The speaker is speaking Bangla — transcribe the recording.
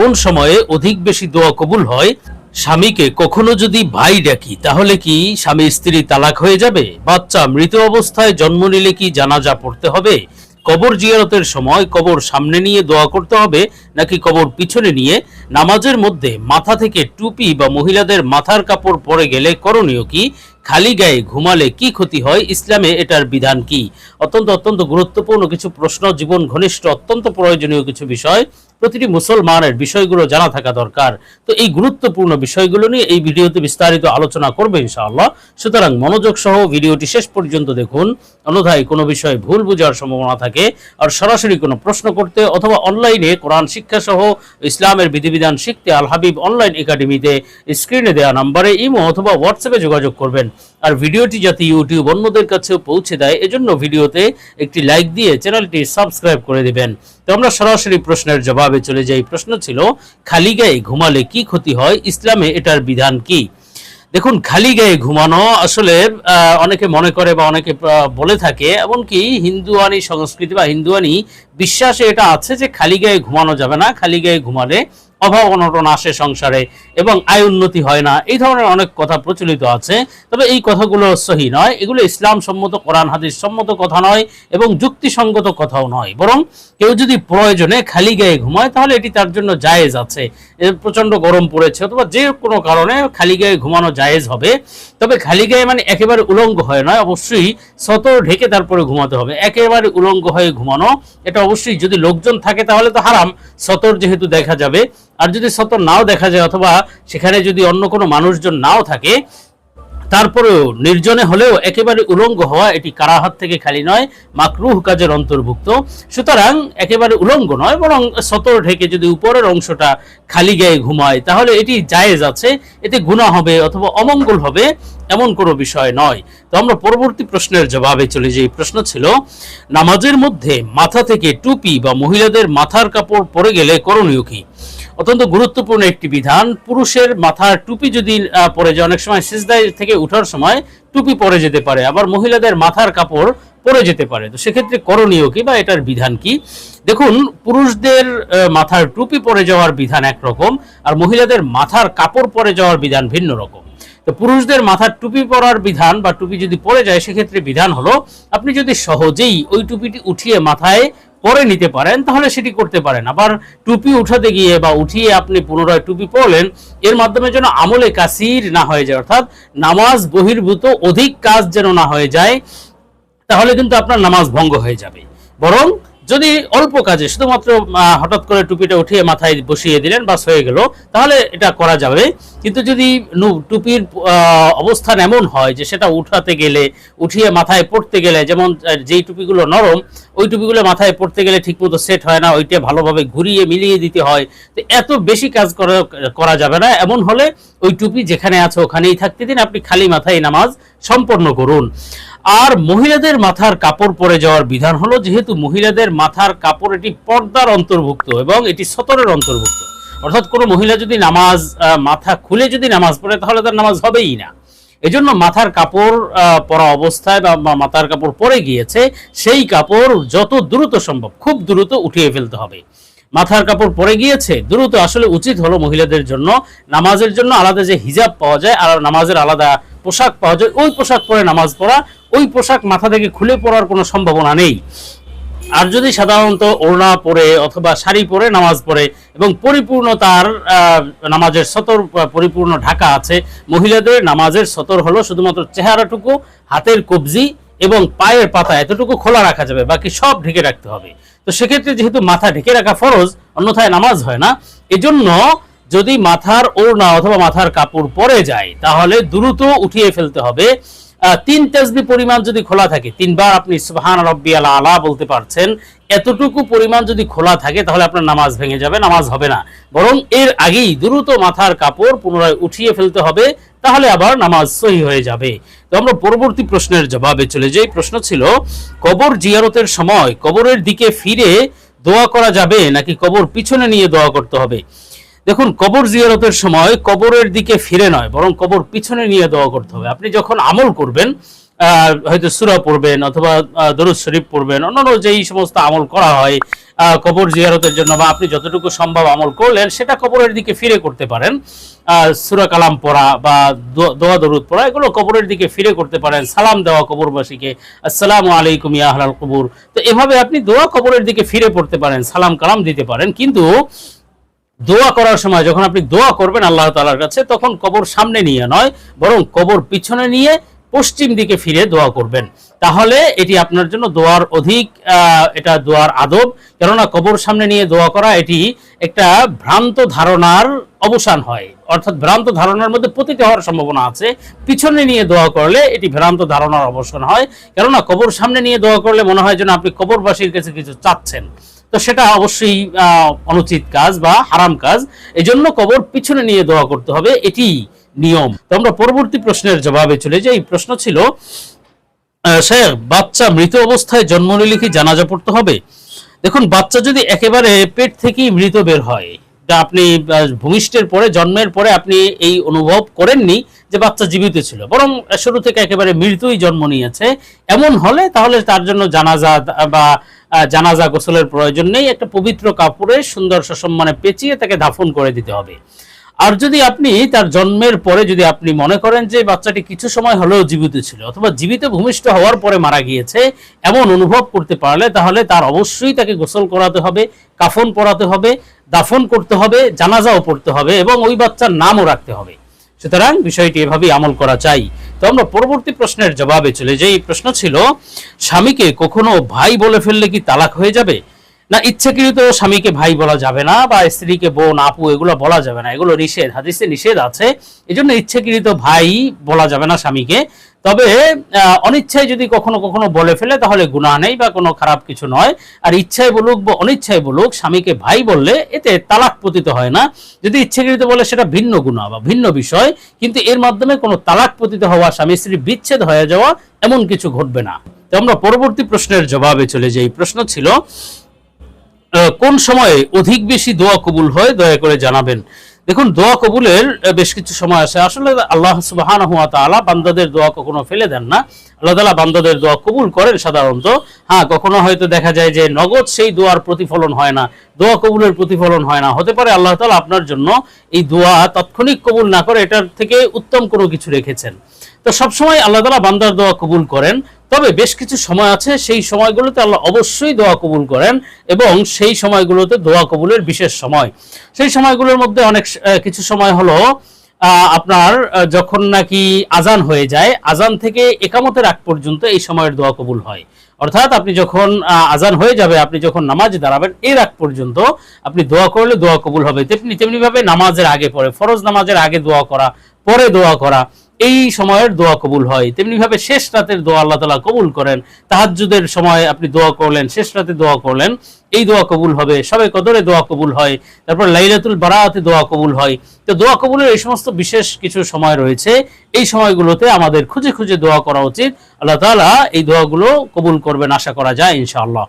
কোন সময়ে অধিক বেশি দোয়া কবুল হয়? স্বামীকে কখনো যদি ভাই ডাকি, তাহলে কি স্বামী স্ত্রী তালাক হয়ে যাবে? বাচ্চা মৃত অবস্থায় জন্ম নিলে কি জানাজা পড়তে হবে? কবর জিয়ারতের সময় কবর সামনে নিয়ে দোয়া করতে হবে নাকি কবর পিছনে নিয়ে নামাজের মধ্যে মাথা থেকে টুপি বা মহিলাদের মাথার কাপড় পরে গেলে করণীয় কি? খালি গায়ে ঘুমালে কি ক্ষতি হয়? ইসলামে এটার বিধান কি? অত্যন্ত অত্যন্ত গুরুত্বপূর্ণ কিছু প্রশ্ন, জীবন ঘনিষ্ঠ, অত্যন্ত প্রয়োজনীয় কিছু বিষয়। প্রতিটি মুসলমানের বিষয়গুলো জানা থাকা দরকার। তো এই গুরুত্বপূর্ণ বিষয়গুলো নিয়ে এই ভিডিওতে বিস্তারিত আলোচনা করবে ইনশাআল্লাহ। সুতরাং মনোযোগ সহ ভিডিওটি শেষ পর্যন্ত দেখুন। অন্যথায় কোনো বিষয়ে ভুল বোঝার সম্ভাবনা থাকে। আর সরাসরি কোনো প্রশ্ন করতে অথবা অনলাইনে কোরআন শিক্ষা সহ ইসলামের বিধিবিধান শিখতে আল হাবিব অনলাইন একাডেমিতে স্ক্রিনে দেওয়া নাম্বারে ইমো অথবা হোয়াটসঅ্যাপে যোগাযোগ করবেন। আর ভিডিওটি যাতে ইউটিউব অন্যদের কাছেও পৌঁছে দেয়, এজন্য ভিডিওতে একটি লাইক দিয়ে চ্যানেলটি সাবস্ক্রাইব করে দেবেন। তো আমরা সরাসরি প্রশ্নের জবাবে চলে যাই। প্রশ্ন ছিল, খালি গায়ে ঘুমালে কি ক্ষতি হয়? ইসলামে এটার বিধান কি? দেখুন, খালি গায়ে ঘুমানো আসলে অনেকে মনে করে বা অনেকে বলে থাকে, এমনকি হিন্দুয়ানি সংস্কৃতি বা হিন্দুয়ানি বিশ্বাসে এটা আছে যে খালি গায়ে ঘুমানো যাবে না, খালি গায়ে ঘুমালে অভাব অনটন আসে সংসারে এবং আয় উন্নতি হয় না, এই ধরনের অনেক কথা প্রচলিত আছে। তবে এই কথাগুলো সহি নয়। এগুলো ইসলাম সম্মত, কোরআন, হাদিস সম্মত কথা নয় এবং যুক্তিসঙ্গত কথাও নয়। বরং কেউ যদি প্রয়োজনে খালি গায়ে ঘুমায়, তাহলে এটি তার জন্য জায়েজ আছে। প্রচণ্ড গরম পড়েছে, অথবা যে কোনো কারণে খালি গায়ে ঘুমানো জায়েজ হবে। তবে খালি গায়ে মানে একেবারে উলঙ্গ হয় নয়, অবশ্যই সতর ঢেকে তারপরে ঘুমাতে হবে। একেবারে উলঙ্গ হয়ে ঘুমানো, এটা অবশ্যই যদি লোকজন থাকে তাহলে তো হারাম। সতর যেহেতু দেখা যাবে আর যদি সতর নাও দেখা যায় অথবা সেখানে যদি অন্য কোনো মানুষজন নাও থাকে, তারপরেও নির্জনে হলেও একেবারে উলঙ্গ হওয়া এটি কারাহাত থেকে খালি নয়, মাকরুহ কাজের অন্তর্ভুক্ত। সুতরাং একেবারে উলঙ্গ নয়, বরং সতর ঢেকে যদি উপরের অংশটা খালি গায়ে ঘুমায়, তাহলে এটি জায়েজ আছে, এতে গুণা হবে অথবা অমঙ্গল হবে এমন কোনো বিষয় নয়। তো আমরা পরবর্তী প্রশ্নের জবাবে চলে যাই। প্রশ্ন ছিল, নামাজের মধ্যে মাথা থেকে টুপি বা মহিলাদের মাথার কাপড় পরে গেলে করণীয় কি? অত্যন্ত গুরুত্বপূর্ণ একটি বিধান। পুরুষের মাথার টুপি যদি পরে যায়, অনেক সময় সিজদায় থেকে উঠার সময় টুপি পরে যেতে পারে। আবার মহিলাদের মাথার কাপড় পরে যেতে পারে। তো সেক্ষেত্রে করণীয় কি বা এটার বিধান কি? দেখুন, পুরুষদের মাথার টুপি পরে যাওয়ার বিধান একরকম আর মহিলাদের মাথার কাপড় পরে যাওয়ার বিধান ভিন্ন রকম। তো পুরুষদের মাথার টুপি পরার বিধান বা টুপি যদি পরে যায়, সেক্ষেত্রে বিধান হলো, আপনি যদি সহজেই ওই টুপিটি উঠিয়ে মাথায় পরে নিতে পারেন, তাহলে সেটি করতে পারেন। আবার টুপি উঠাতে গিয়ে বা উঠিয়ে আপনি পুনরায় টুপি পরলেন, এর মাধ্যমে যেন আমলে কাসির না হয়ে যায়। অর্থাৎ নামাজ বহির্ভূত, অধিক কাজ যেন না হয়ে যায়, তাহলে কিন্তু আপনার নামাজ ভঙ্গ হয়ে যাবে। বরং যদি অল্প কাজে, শুধুমাত্র হঠাৎ করে টুপিটা উঠিয়ে মাথায় বসিয়ে দিলেন, বাস হয়ে গেল, তাহলে এটা করা যাবে। কিন্তু যদি টুপির অবস্থান এমন হয় যে সেটা উঠাতে গেলে, উঠিয়ে মাথায় পড়তে গেলে, যেমন যেই টুপিগুলো নরম, ওই টুপিগুলো মাথায় পড়তে গেলে ঠিকমতো সেট হয় না, ওইটা ভালোভাবে ঘুরিয়ে মিলিয়ে দিতে হয়, তো এত বেশি কাজ করা যাবে না। এমন হলে ওই টুপি যেখানে আছে ওখানেই থাকতে দিন, আপনি খালি মাথায় নামাজ সম্পন্ন করুন। আর মহিলাদের মাথার কাপড় পরে যাওয়ার বিধান হলো, যেহেতু মহিলাদের মাথার কাপড় এটি পর্দার অন্তর্ভুক্ত এবং এটি সতরের অন্তর্ভুক্ত। অর্থাৎ কোনো মহিলা যদি নামাজ মাথা খুলে যদি নামাজ পড়ে, তাহলে তার নামাজ হবেই না। এজন্য মাথার কাপড় পরা অবস্থায় বা মাথার কাপড় পরে গিয়েছে, সেই কাপড় যত দ্রুত সম্ভব, খুব দ্রুত উঠিয়ে ফেলতে হবে। মাথার কাপড় পরে গিয়েছে, দ্রুত আসলে উচিত হলো মহিলাদের জন্য নামাজের জন্য আলাদা যে হিজাব পাওয়া যায়, আর নামাজের আলাদা পোশাক পাওয়া যায়, ওই পোশাক পরে নামাজ পড়া, ওই পোশাক মাথা থেকে খুলে পড়ার কোনো সম্ভাবনা নেই। আর যদি সাধারণত ওড়না পরে অথবা শাড়ি পরে নামাজ পড়ে এবং পরিপূর্ণ তার নামাজের সতর পরিপূর্ণ ঢাকা আছে, মহিলাদের নামাজের সতর হলো শুধুমাত্র চেহারাটুকু, হাতের কবজি এবং পায়ের পাতা এতটুকু খোলা রাখা যাবে, বাকি সব ঢেকে রাখতে হবে। তো সেক্ষেত্রে যেহেতু মাথা ঢেকে রাখা ফরজ, অন্যথায় নামাজ হয় না, এজন্য যদি মাথার ওড়না অথবা মাথার কাপড় পরে যায়, তাহলে দ্রুত উঠিয়ে ফেলতে হবে। তিন তেজবি পরিমাণ যদি খোলা থাকে, তিনবার আপনি সুবহান রব্বি আলা আলা বলতে পারছেন, এতটুকু পরিমাণ যদি খোলা থাকে, তাহলে আপনার নামাজ ভেঙে যাবে, নামাজ হবে না। বরং এর আগেই দ্রুত মাথার কাপড় পুনরায় উঠিয়ে ফেলতে হবে, তাহলে আবার নামাজ সহি হয়ে যাবে। তো আমরা পরবর্তী প্রশ্নের জবাবে চলে যাই। প্রশ্ন ছিল, কবর জিয়ারতের সময় কবরের দিকে ফিরে দোয়া করা যাবে, নাকি কবর পিছনে নিয়ে দোয়া করতে হবে? দেখুন, কবর জিয়ারতের সময় কবরের দিকে ফিরে নয়, বরং কবর পিছনে নিয়ে দোয়া করতে হবে। আপনি যখন আমল করবেন হয়তো সুরা পড়বেন অথবা দরুদ শরীফ পড়বেন, অন্যান্য যেই সমস্ত আমল করা হয় কবর জিয়ারতের জন্য বা আপনি যতটুকু সম্ভব আমল করলেন, সেটা কবরের দিকে ফিরে করতে পারেন। সুরা কালাম পড়া বা দোয়া দরুদ পড়া, এগুলো কবরের দিকে ফিরে করতে পারেন। সালাম দেওয়া কবরবাসীকে, আসসালামু আলাইকুম ইয়া আহলাল কবর। তো এভাবে আপনি দোয়া কবরের দিকে ফিরে পড়তে পারেন, সালাম কালাম দিতে পারেন। কিন্তু দোয়া করার সময় যখন আপনি দোয়া করবেন আল্লাহ তালার কাছে, তখন কবর সামনে নিয়ে নয়, বরং কবর পিছনে নিয়ে পশ্চিম দিকে ফিরে দোয়া করবেন। তাহলে এটি আপনার জন্য দোয়ার অধিক এটা দোয়ার আদব। কেননা কবর সামনে নিয়ে দোয়া করা, এটি একটা ভ্রান্ত ধারণার অবসান হয়। অর্থাৎ ভ্রান্ত ধারণার মধ্যে পতিত হওয়ার সম্ভাবনা আছে। পিছনে নিয়ে দোয়া করলে এটি ভ্রান্ত ধারণার অবসান হয়। কেননা কবর সামনে নিয়ে দোয়া করলে মনে হয় যেন আপনি কবরবাসীর কাছে কিছু চাচ্ছেন। তো সেটা অবশ্যই অনুচিত কাজ বা হারাম কাজ। এজন্য জন্য কবর পিছনে নিয়ে দোয়া করতে হবে, এটি নিয়ম। তো আমরা পরবর্তী প্রশ্নের জবাবে চলে যাই। প্রশ্ন ছিল স্যার বাচ্চা মৃত অবস্থায় জন্ম নিলে কি জানাজা পড়তে হবে? দেখুন, বাচ্চা যদি একেবারে পেট থেকেই মৃত বের হয় তা আপনি ভূমিষ্ঠের পরে, জন্মের পরে আপনি এই অনুভব করেননি যে বাচ্চা জীবিত ছিল। বরং শুরু থেকে একেবারে মৃতই জন্ম নিয়েছে। এমন হলে তাহলে তার জন্য জানাজা বা জানাজা গোসলের প্রয়োজন নেই। একটা পবিত্র কাপড়ে সুন্দর সসম্মানে পেঁচিয়ে তাকে দাফন করে দিতে হবে। আর যদি আপনি তার জন্মের পরে যদি আপনি মনে করেন যে বাচ্চাটি কিছু সময় হলেও জীবিত ছিল অথবা জীবিত ভূমিষ্ঠ হওয়ার পরে মারা গিয়েছে, এমন অনুভব করতে পারলে তাহলে তার অবশ্যই তাকে গোসল করাতে হবে, কাফন পরাতে হবে দাফন করতে হবে, জানাজাও পড়তে হবে এবং ওই বাচ্চার নামও রাখতে হবে। সুতরাং বিষয়টি এভাবেই আমল করা চাই। তো আমরা পরবর্তী প্রশ্নের জবাবে চলে যাই। প্রশ্ন ছিল, স্বামীকে কখনো ভাই বলে ফেললে কি তালাক হয়ে যাবে? না, ইচ্ছাকৃত স্বামীকে ভাই বলা যাবে না বা স্ত্রীকে বোন, আপু এগুলো বলা যাবে না। এগুলো নিষেধ, হাদিসে নিষেধ আছে। এই জন্য ইচ্ছাকৃত ভাই বলা যাবে না স্বামীকে। তবে অনিচ্ছায় যদি কখনো কখনো বলে ফেলে, তাহলে গুনাহ নেই বা কোনো খারাপ কিছু নয়। আর ইচ্ছায় বলুক বা অনিচ্ছায় বলুক, স্বামীকে ভাই বললে এতে তালাক পতিত হয় না। যদি ইচ্ছাকৃত বলে, সেটা ভিন্ন গুণা বা ভিন্ন বিষয়, কিন্তু এর মাধ্যমে কোনো তালাক পতিত হওয়া, স্বামী স্ত্রী বিচ্ছেদ হয়ে যাওয়া, এমন কিছু ঘটবে না। তো আমরা পরবর্তী প্রশ্নের জবাবে চলে যাই। প্রশ্ন ছিল কোন সময়ে অধিক বেশি দোয়া কবুল হয়? দয়া করে জানাবেন। দেখুন, দোয়া কবুলের বেশ কিছু সময় আছে আসলে আল্লাহ সুবাহান হুয়া তালা বান্দাদের দোয়া কখনো ফেলে দেন না। আল্লাহ তালা বান্দাদের দোয়া কবুল করেন সাধারণত। হ্যাঁ কখনো হয়তো দেখা যায় যে নগদ সেই দোয়ার প্রতিফলন হয় না। দোয়া কবুলের প্রতিফলন হয় না। হতে পারে আল্লাহ তালা আপনার জন্য এই দোয়া তাৎক্ষণিক কবুল না করে এটার থেকে উত্তম কোনো কিছু রেখেছেন। তো সবসময় আল্লাহ তাআলা বান্দার দোয়া কবুল করেন। তবে বেশ কিছু সময় আছে, সেই সময়গুলোতে আল্লাহ অবশ্যই দোয়া কবুল করেন এবং সেই সময়গুলোতে দোয়া কবুলের বিশেষ সময়। সেই সময়গুলোর মধ্যে অনেক কিছু সময় হলো আপনার যখন নাকি আজান হয়ে যায়, আজান থেকে একামতের আগ পর্যন্ত এই সময়ের দোয়া কবুল হয়। অর্থাৎ আপনি যখন আজান হয়ে যাবে, আপনি যখন নামাজ দাঁড়াবেন, এর আগ পর্যন্ত আপনি দোয়া করলে দোয়া কবুল হবে। তেমনি, তেমনিভাবে নামাজের আগে পরে ফরজ নামাজের আগে দোয়া করা, পরে দোয়া করা এই সময়ের দোয়া কবুল হয়। তেমনি ভাবে শেষ রাতের দোয়া আল্লাহ তালা কবুল করেন। তাহাজ্জুদের সময় আপনি দোয়া করলেন, শেষ রাতে দোয়া করলেন, এই দোয়া কবুল হবে। সবে কদরে দোয়া কবুল হয়, তারপর লাইলাতুল বারাতে দোয়া কবুল হয়। তো দোয়া কবুলের এই সমস্ত বিশেষ কিছু সময় রয়েছে, এই সময়গুলোতে আমাদের খুঁজে খুঁজে দোয়া করা উচিত। আল্লাহ তাআলা এই দোয়াগুলো কবুল করবেন, আশা করা যায় ইনশাআল্লাহ।